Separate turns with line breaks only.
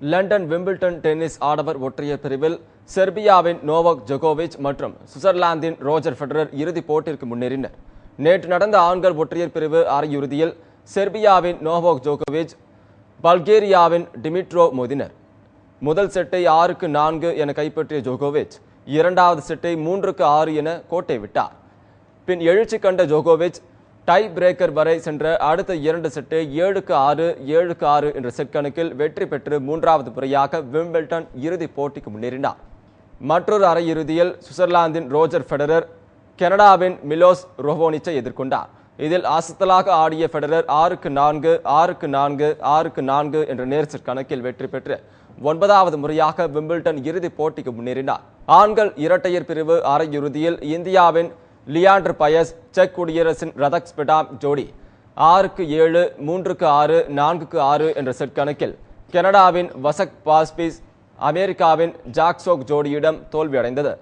London Wimbledon tennis ஆடவர் ஒற்றையர் பிரிவில் செர்பியாவின் நோவாக் ஜோகோவிச் மற்றும் சுவிட்சர்லாந்தின் ரோஜர் ஃபெடரர் இறுதிப் போட்டிற்கு முன்னேறினர். நேற்று நடந்த ஆண்கள் ஒற்றையர் பிரிவு அரையிறுதியில் செர்பியாவின் நோவாக் ஜோகோவிச் பல்கேரியாவின் டிமிட்ரோ மோதினர். முதல் செட்டை ஆறுக்கு நான்கு என கைப்பற்றிய ஜோகோவிச் இரண்டாவது செட்டை மூன்றுக்கு ஆறு என கோட்டை விட்டார். பின் எழுச்சி கண்ட ஜோகோவிச் டை பிரேக்கர் வரை சென்ற அடுத்த இரண்டு செட்டு ஏழுக்கு ஆறு ஏழுக்கு ஆறு என்ற செட் கணக்கில் வெற்றி பெற்று மூன்றாவது முறையாக விம்பிள்டன் இறுதிப் போட்டிக்கு முன்னேறினார். மற்றொரு அரையிறுதியில் சுவிட்சர்லாந்தின் ரோஜர் ஃபெடரர் கனடாவின் மிலோஸ் ரோவோனிச்சை எதிர்கொண்டார். இதில் அசத்தலாக ஆடிய ஃபெடரர் ஆறுக்கு நான்கு ஆறுக்கு நான்கு ஆறுக்கு நான்கு என்ற நேர் கணக்கில் வெற்றி பெற்று ஒன்பதாவது முறையாக விம்பிள்டன் இறுதிப் போட்டிக்கு முன்னேறினார். ஆண்கள் இரட்டையர் பிரிவு அரையிறுதியில் இந்தியாவின் லியாண்டர் பயஸ் செக் குடியரசின் ரதக் ஸ்பெடாம் ஜோடி. ஆறுக்கு ஏழு மூன்றுக்கு ஆறு நான்குக்கு ஆறு என்ற செட் கணக்கில் கனடாவின் வசக் பாஸ்பிஸ் அமெரிக்காவின் ஜாக்சோக் ஜோடியிடம் தோல்வியடைந்தது.